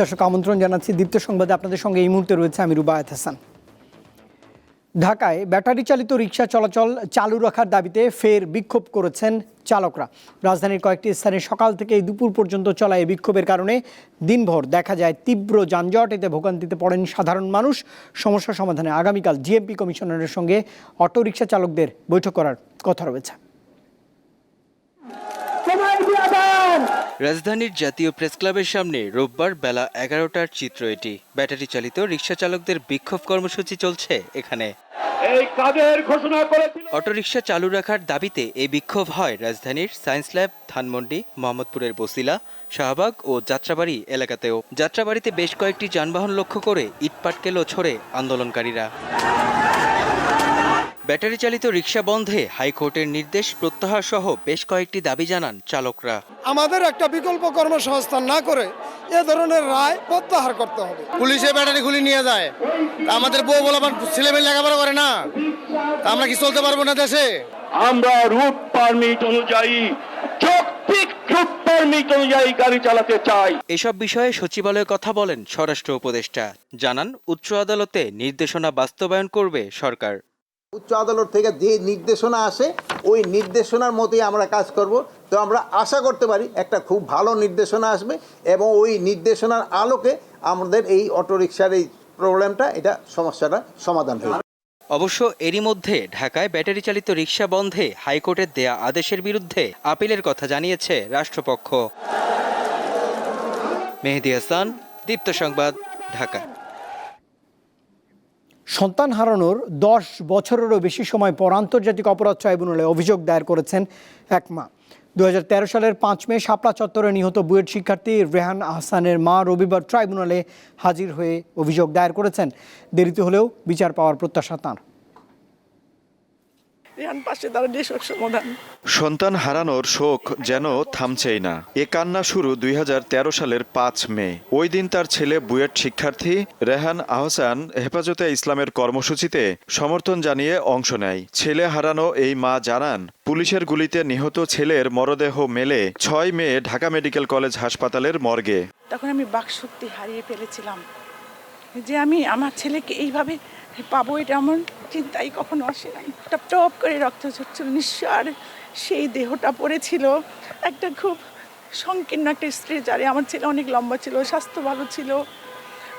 দর্শক, আমন্ত্রণ জানাচ্ছি দীপ্ত সংবাদে। আপনাদের সঙ্গে এই মুহূর্তে রয়েছে আমি রুবায়ত হাসান। ঢাকায় ব্যাটারি চালিত রিক্সা চলাচল চালু রাখার দাবিতে ফের বিক্ষোভ করেছেন চালকরা। রাজধানীর কয়েকটি স্থানে সকাল থেকে দুপুর পর্যন্ত চলা এই বিক্ষোভের কারণে দিনভর দেখা যায় তীব্র যানজট, এতে ভোগান্তিতে পড়েন সাধারণ মানুষ। সমস্যা সমাধানে আগামীকাল জিএমপি কমিশনারের সঙ্গে অটোরিকশা চালকদের বৈঠক করার কথা রয়েছে। রাজধানীর জাতীয় প্রেস ক্লাবের সামনে রোববার বেলা এগারোটার চিত্র এটি। ব্যাটারি চালিত রিক্সা চালকদের বিক্ষোভ কর্মসূচি চলছে এখানে। অটোরিকশা চালু রাখার দাবিতে এই বিক্ষোভ হয় রাজধানীর সায়েন্স ল্যাব ধানমন্ডি মোহাম্মদপুরের বসিলা শাহবাগ ও যাত্রাবাড়ি এলাকাতেও। যাত্রাবাড়িতে বেশ কয়েকটি যানবাহন লক্ষ্য করে ইটপাটকেলও ছড়ে আন্দোলনকারীরা। ব্যাটারি চালিত রিক্সা বন্ধে হাইকোর্টের নির্দেশ প্রত্যাহার সহ বেশ কয়েকটি দাবি জানান চালকরা। আমাদের একটা বিকল্প কর্মসংস্থান না করে এ ধরনের রায় প্রত্যাহার করতে হবে। পুলিশে ব্যাটারি খুলে নিয়ে যায়। আমাদের বউ বলে আমার ছেলেমেয়ে লেখাপড়া করে না। আমরা কি চলতে পারব না দেশে? আমরা রুট পারমিট অনুযায়ী পারমিট অনুযায়ী গাড়ি চালাতে চাই। এসব বিষয়ে সচিবালয়ে কথা বলেন স্বরাষ্ট্র উপদেষ্টা। জানান উচ্চ আদালতে নির্দেশনা বাস্তবায়ন করবে সরকার। উচ্চ আদালত থেকে যে নির্দেশনা আসে, ওই নির্দেশনার মতোই আমরা কাজ করব। তো আমরা আশা করতে পারি একটা খুব ভালো নির্দেশনা আসবে এবং ওই নির্দেশনার আলোকে আমাদের এই অটোরিকশার এই প্রবলেমটা, এটা সমস্যাটা সমাধান হবে অবশ্য এরই মধ্যে ঢাকায় ব্যাটারি চালিত রিক্সা বন্ধে হাইকোর্টের দেয়া আদেশের বিরুদ্ধে আপিলের কথা জানিয়েছে রাষ্ট্রপক্ষ। মেহেদি হাসান, দীপ্ত সংবাদ, ঢাকা। সন্তান হারানোর দশ বছরেরও বেশি সময় পর আন্তর্জাতিক অপরাধ ট্রাইব্যুনালে অভিযোগ দায়ের করেছেন এক মা। দু হাজার তেরো সালের পাঁচ মে শাপলা চত্বরে নিহত বুয়েট শিক্ষার্থী রেহান আহসানের মা রবিবার ট্রাইব্যুনালে হাজির হয়ে অভিযোগ দায়ের করেছেন। দেরিতে হলেও বিচার পাওয়ার প্রত্যাশা তাঁর। রিহান পাশে দাঁড়ালে সব সমাধান। সন্তান হারানোর শোক যেন থামছেই না। এ কান্না শুরু দুই হাজার তেরো সালের পাঁচ মে। ওই দিন তার ছেলে বুয়েট শিক্ষার্থী রেহান আহসান হেফাজতে ইসলামের কর্মসূচিতে সমর্থন জানিয়ে অংশ নেয়। ছেলে হারানো এই মা জানান পুলিশের গুলিতে নিহত ছেলের মরদেহ মেলে ছয় মে ঢাকা মেডিকেল কলেজ হাসপাতালের মর্গে। তখন আমি বাকশক্তি হারিয়ে ফেলেছিলাম যে আমি আমার ছেলেকে এইভাবে পাবো এটা আমার চিন্তাই কখনো আসে নাই। টপ টপ করে রক্ত ঝরছিল নিঃস্বার সেই দেহটা পড়েছিল। একটা খুব সংকীর্ণ একটা স্ত্রী যারে আমার ছেলে অনেক লম্বা ছিল, স্বাস্থ্য ভালো ছিল।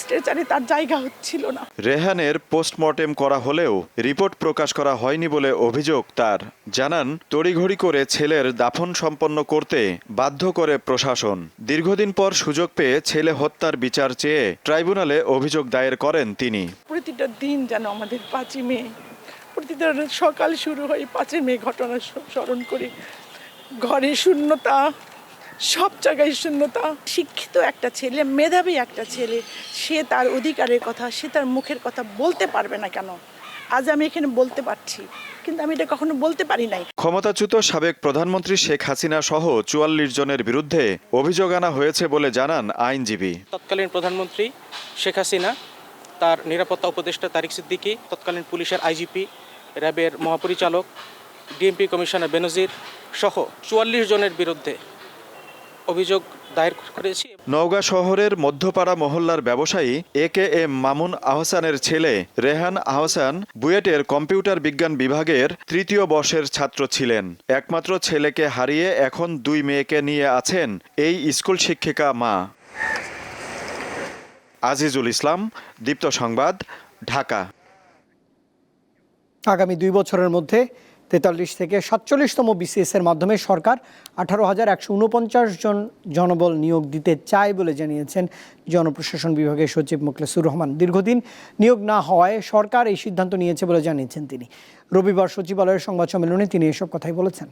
স্ট্রেচারে তার জায়গা হচ্ছিল না। রেহানের পোস্টমর্টেম করা হলেও রিপোর্ট প্রকাশ করা হয়নি বলে অভিযোগ তার। জানান তড়িঘড়ি করে ছেলের দাফন সম্পন্ন করতে বাধ্য করে প্রশাসন। দীর্ঘদিন পর সুযোগ পেয়ে ছেলে হত্যার বিচার চেয়ে ট্রাইব্যুনালে অভিযোগ দায়ের করেন তিনি। প্রতিটা দিন যেন আমাদের পাঁচই মে প্রতিটা সকাল শুরু হয় পাঁচই মে ঘটনা স্মরণ করি। ঘরে শূন্যতা সব জায়গায় শূন্যতা। শিক্ষিত একটা ছেলে মেধাবী একটা ছেলে সে তার অধিকারের কথা সে তার মুখের কথা বলতে পারবে না কেন? আজ আমি এখানে বলতে পারছি কিন্তু আমি এটা কখনো বলতে পারি নাই। ক্ষমতাচ্যুত সাবেক প্রধানমন্ত্রী শেখ হাসিনা সহ চুয়াল্লিশ জনের বিরুদ্ধে অভিযোগ আনা হয়েছে বলে জানান আইনজীবী। তৎকালীন প্রধানমন্ত্রী শেখ হাসিনা তার নিরাপত্তা উপদেষ্টা তারিক সিদ্দিকী তৎকালীন পুলিশের আইজিপি র্যাবের মহাপরিচালক ডিএমপি কমিশনার বেনজির সহ চুয়াল্লিশ জনের বিরুদ্ধে অভিযোগ দায়ের করেছি। নওগাঁ শহরের মধ্যপাড়া মহল্লার ব্যবসায়ী এ কে এম মামুন আহসানের ছেলে রেহান আহসান বুয়েটের কম্পিউটার বিজ্ঞান বিভাগের তৃতীয় বর্ষের ছাত্র ছিলেন। একমাত্র ছেলেকে হারিয়ে এখন দুই মেয়েকে নিয়ে আছেন এই স্কুল শিক্ষিকা মা। আজিজুল ইসলাম দীপ্ত সংবাদ ঢাকা। আগামী দুই বছরের মধ্যে তেতাল্লিশ থেকে সাতচল্লিশতম বিসিএস এর মাধ্যমে সরকার আঠারো হাজার একশো উনপঞ্চাশ জন জনবল নিয়োগ দিতে চায় বলে জানিয়েছেন জনপ্রশাসন বিভাগের সচিব মোখলেসুর রহমান। দীর্ঘদিন নিয়োগ না হওয়ায় সরকার এই সিদ্ধান্ত নিয়েছে বলে জানিয়েছেন তিনি। রবিবার সচিবালয়ের সংবাদ সম্মেলনে তিনি এসব কথাই বলেছেন।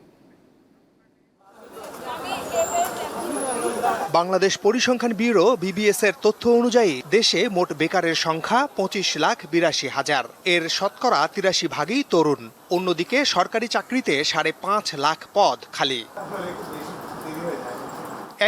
বাংলাদেশ পরিসংখ্যান ব্যুরো বিবিএস এর তথ্য অনুযায়ী, দেশে মোট বেকারের সংখ্যা পঁচিশ লাখ বিরাশি হাজার। এর শতকরা তিরাশি ভাগই তরুণ। অন্যদিকে সরকারি চাকরিতে সাড়ে পাঁচ লাখ পদ খালি।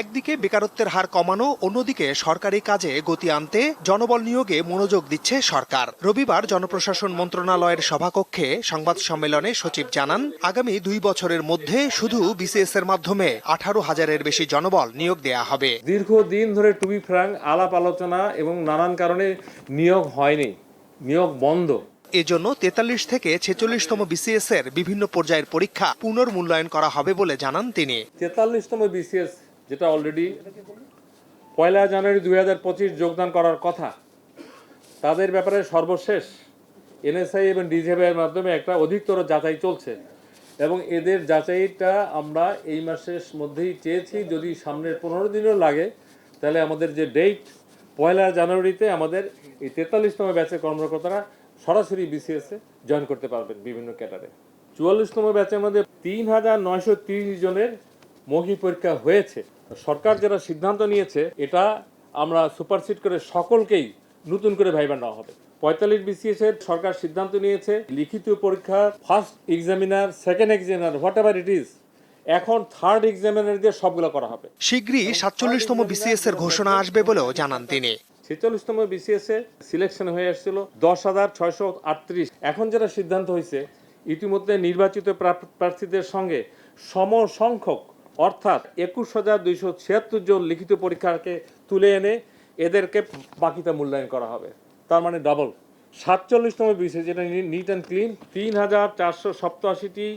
একদিকে বেকারত্বের হার কমানো অন্যদিকে সরকারি কাজে গতি আনতে জনবল নিয়োগে মনোযোগ দিচ্ছে সরকার। রবিবার জনপ্রশাসন মন্ত্রণালয়ের সভাকক্ষে সংবাদ সম্মেলনে সচিব জানান আগামী দুই বছরের মধ্যে শুধু বিসিএস এর মাধ্যমে আঠারো হাজারের বেশি জনবল নিয়োগ দেয়া হবে। দীর্ঘদিন ধরে টুবি ফ্রাং আলাপ আলোচনা এবং নানান কারণে নিয়োগ হয়নি নিয়োগ বন্ধ। এজন্য তেতাল্লিশ থেকে ছেচল্লিশতম বিসিএস এর বিভিন্ন পর্যায়ের পরীক্ষা পুনর্মূল্যায়ন করা হবে বলে জানান তিনি। তেতাল্লিশতম বিসিএস যেটা অলরেডি পয়লা জানুয়ারি দুই হাজার পঁচিশ যোগদান করার কথা, তাদের ব্যাপারে সর্বশেষ এনএসআই এবং ডিজিএফআইয়ের মাধ্যমে একটা অধিকতর যাচাই চলছে এবং এদের যাচাইটা আমরা এই মাসের মধ্যেই চেয়েছি, যদি সামনের পনেরো দিনও লাগে, তাহলে আমাদের যে ডেট পয়লা জানুয়ারিতে আমাদের এই তেতাল্লিশতম ব্যাচের কর্মকর্তারা সরাসরি বিসিএসে জয়েন করতে পারবেন বিভিন্ন ক্যাটারে চুয়াল্লিশতম ব্যাচের মধ্যে তিন হাজার নয়শো জনের মৌখিক পরীক্ষা হয়েছে। সরকার যারা সিদ্ধান্ত নিয়েছে এটা আমরা সুপারসিড করে সকলকেই নতুন করে ভাইবা নেওয়া হবে। পঁয়তাল্লিশ বিসিএস এর সরকার সিদ্ধান্ত নিয়েছে লিখিত পরীক্ষা first examiner second examiner whatever it is এখন থার্ড এক্সামিনার দিয়ে সবগুলো করা হবে। শীঘ্রই সাতচল্লিশতম বিসিএস এর ঘোষণা আসবে বলেও জানান তিনি। ছেচল্লিশতম বিসিএস এ সিলেকশন হয়ে আসছিল দশ হাজার ছয়শো আটত্রিশ। এখন যেটা সিদ্ধান্ত হয়েছে ইতিমধ্যে নির্বাচিত প্রা- প্রার্থীদের সঙ্গে সম সংখ্যক অর্থাৎ একুশ হাজার দুইশো ছিয়াত্তর জন লিখিত পরীক্ষাকে তুলে এনে এদেরকে বাকিটা মূল্যায়ন করা হবে। তার মানে ডাবল সাতচল্লিশতম বিষয় যেটা নিট অ্যান্ড ক্লিন তিন হাজার চারশো সপ্তাশিটি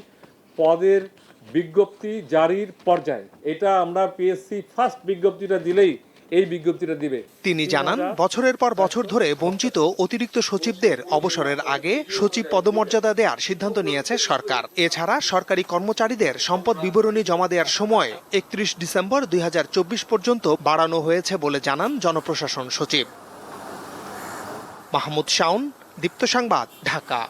পদের বিজ্ঞপ্তি জারির পর্যায়ে। এটা আমরা পিএসসি ফার্স্ট বিজ্ঞপ্তিটা দিলেই এই বিজ্ঞপ্তিটা দিবে। তিনি জানান বছরের পর বছর ধরে বঞ্চিত অতিরিক্ত সচিবদের অবসরের আগে সচিব পদমর্যাদা দেওয়ার সিদ্ধান্ত নিয়েছে সরকার। এছাড়া সরকারি কর্মচারীদের সম্পদ বিবরণী জমা দেওয়ার সময় একত্রিশ ডিসেম্বর দুই হাজার চব্বিশ পর্যন্ত বাড়ানো হয়েছে বলে জানান জনপ্রশাসন সচিব। মাহমুদ শাওন দীপ্ত সংবাদ ঢাকা।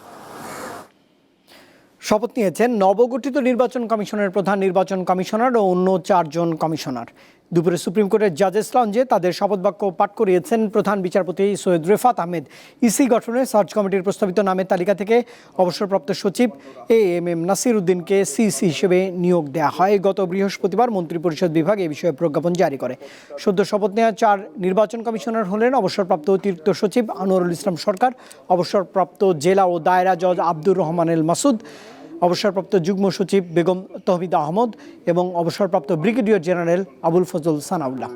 শপথ নিয়েছেন নবগঠিত নির্বাচন কমিশনের প্রধান নির্বাচন কমিশনার ও অন্য চারজন কমিশনার। দুপুরে সুপ্রিম কোর্টের জাজেস লঞ্চে তাদের শপথ বাক্য পাঠ করিয়েছেন প্রধান বিচারপতি সৈয়দ রেফাত আহমেদ। ইসি গঠনে সার্চ কমিটির প্রস্তাবিত নামের তালিকা থেকে অবসরপ্রাপ্ত সচিব এ এম এম নাসির উদ্দিনকে সিসি হিসেবে নিয়োগ দেওয়া হয়। গত বৃহস্পতিবার মন্ত্রিপরিষদ বিভাগ এ বিষয়ে প্রজ্ঞাপন জারি করে। সদ্য শপথ নেওয়া চার নির্বাচন কমিশনার হলেন অবসরপ্রাপ্ত অতিরিক্ত সচিব আনোয়ারুল ইসলাম সরকার, অবসরপ্রাপ্ত জেলা ও দায়রা জজ আব্দুর রহমান এল মাসুদ অবসরপ্রাপ্ত যুগ্ম সচিব বেগম তহবিদ আহমদ এবং অবসরপ্রাপ্ত ব্রিগেডিয়ার জেনারেল আবুল ফজল সানাউল্লাহ।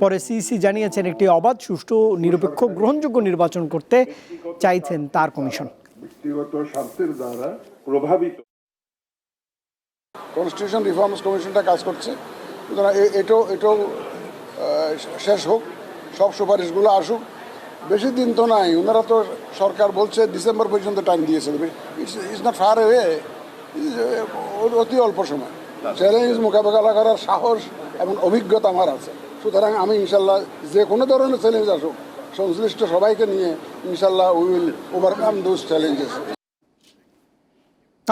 পরে সিইসি জানিয়েছেন একটি অবাধ সুষ্ঠু নিরপেক্ষ গ্রহণযোগ্য নির্বাচন করতে চাইছেন তার কমিশন। ব্যক্তিগত স্বার্থের দ্বারা প্রভাবিত। কনস্টিটিউশন রিফর্মস কমিশনটা কাজ করছে। সুতরাং এটাও এটাও শেষ হোক সব সুপারিশগুলো আসুক। বেশি দিন তো নাই। ওনারা তো সরকার বলছে ডিসেম্বর পর্যন্ত টাইম দিয়েছে। ইটস নট ফার অতি অল্প সময়। চ্যালেঞ্জ মোকাবেলা করার সাহস এবং অভিজ্ঞতা আমার আছে। সুতরাং আমি ইনশাল্লাহ যে কোনো ধরনের চ্যালেঞ্জ আসুক, সংশ্লিষ্ট সবাইকে নিয়ে ইনশাল্লাহ উইল ওভারকাম দোজ চ্যালেঞ্জেস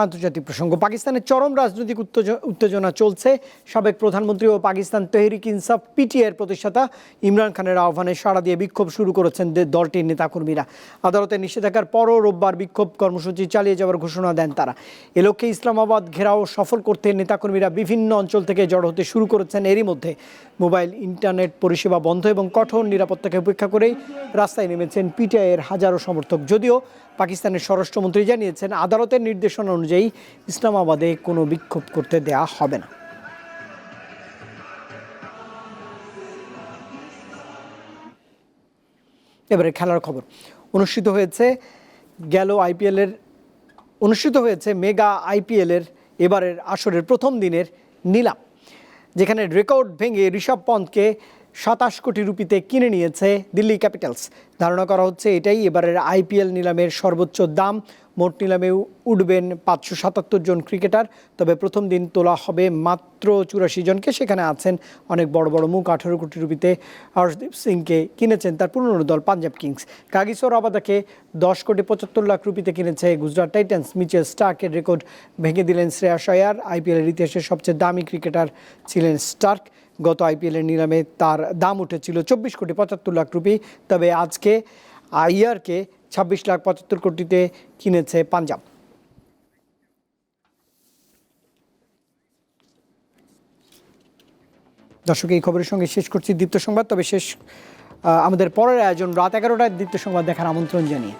আন্তর্জাতিক প্রসঙ্গ। পাকিস্তানের চরম রাজনৈতিক উত্তেজ- উত্তেজনা চলছে। সাবেক প্রধানমন্ত্রী ও পাকিস্তান তেহরিক ইনসাফ পিটিআইয়ের প্রতিষ্ঠাতা ইমরান খানের আহ্বানে সাড়া দিয়ে বিক্ষোভ শুরু করেছেন দলটির নেতাকর্মীরা। আদালতের নিষেধাজ্ঞার পরও রোববার বিক্ষোভ কর্মসূচি চালিয়ে যাওয়ার ঘোষণা দেন তারা। এ লক্ষ্যে ইসলামাবাদ ঘেরাও সফল করতে নেতাকর্মীরা বিভিন্ন অঞ্চল থেকে জড়ো হতে শুরু করেছেন। এরই মধ্যে মোবাইল, ইন্টারনেট পরিষেবা বন্ধ এবং কঠোর নিরাপত্তাকে উপেক্ষা করেই রাস্তায় নেমেছেন পিটিআইয়ের হাজারো সমর্থক। যদিও পাকিস্তানের স্বরাষ্ট্রমন্ত্রী জানিয়েছেন, আদালতের নির্দেশনা অনুযায়ী ইসলামাবাদে কোনো বিক্ষোভ করতে দেয়া হবে না। এবারে খেলার খবর। অনুষ্ঠিত হয়েছে গেল আইপিএলের, অনুষ্ঠিত হয়েছে মেগা আইপিএলের এবারের আসরের প্রথম দিনের নিলাম, যেখানে রেকর্ড ভেঙে ঋষভ পন্থকে সাতাশ কোটি রুপিতে কিনে নিয়েছে দিল্লি ক্যাপিটালস। ধারণা করা হচ্ছে এটাই এবারের আইপিএল নিলামের সর্বোচ্চ দাম। মোট নিলামে উঠবেন পাঁচশো সাতাত্তর জন ক্রিকেটার, তবে প্রথম দিন তোলা হবে মাত্র চুরাশি জনকে। সেখানে আছেন অনেক বড় বড় মুখ। আঠারো কোটি রুপিতে হর্ষদীপ সিংকে কিনেছেন তার পুরনো দল পাঞ্জাব কিংস। কাগিসোর আবাদাকে দশ কোটি পঁচাত্তর লাখ রুপিতে কিনেছে গুজরাট টাইটান্স। মিচেল স্টার্কের রেকর্ড ভেঙে দিলেন শ্রেয়াস আয়ার আইপিএলের ইতিহাসের সবচেয়ে দামি ক্রিকেটার ছিলেন স্টার্ক। গত আইপিএলের নিলামে তার দাম উঠেছিল চব্বিশ কোটি পঁচাত্তর লাখ রুপি। তবে আজকে আইয়ারকে ছাব্বিশ লাখ পঁচাত্তর কোটিতে কিনেছে পাঞ্জাব। দর্শক, এই খবরের সঙ্গে শেষ করছি দীপ্ত সংবাদ। তবে শেষ আমাদের পরের আয়োজন রাত এগারোটায় দীপ্ত সংবাদ দেখার আমন্ত্রণ জানিয়ে।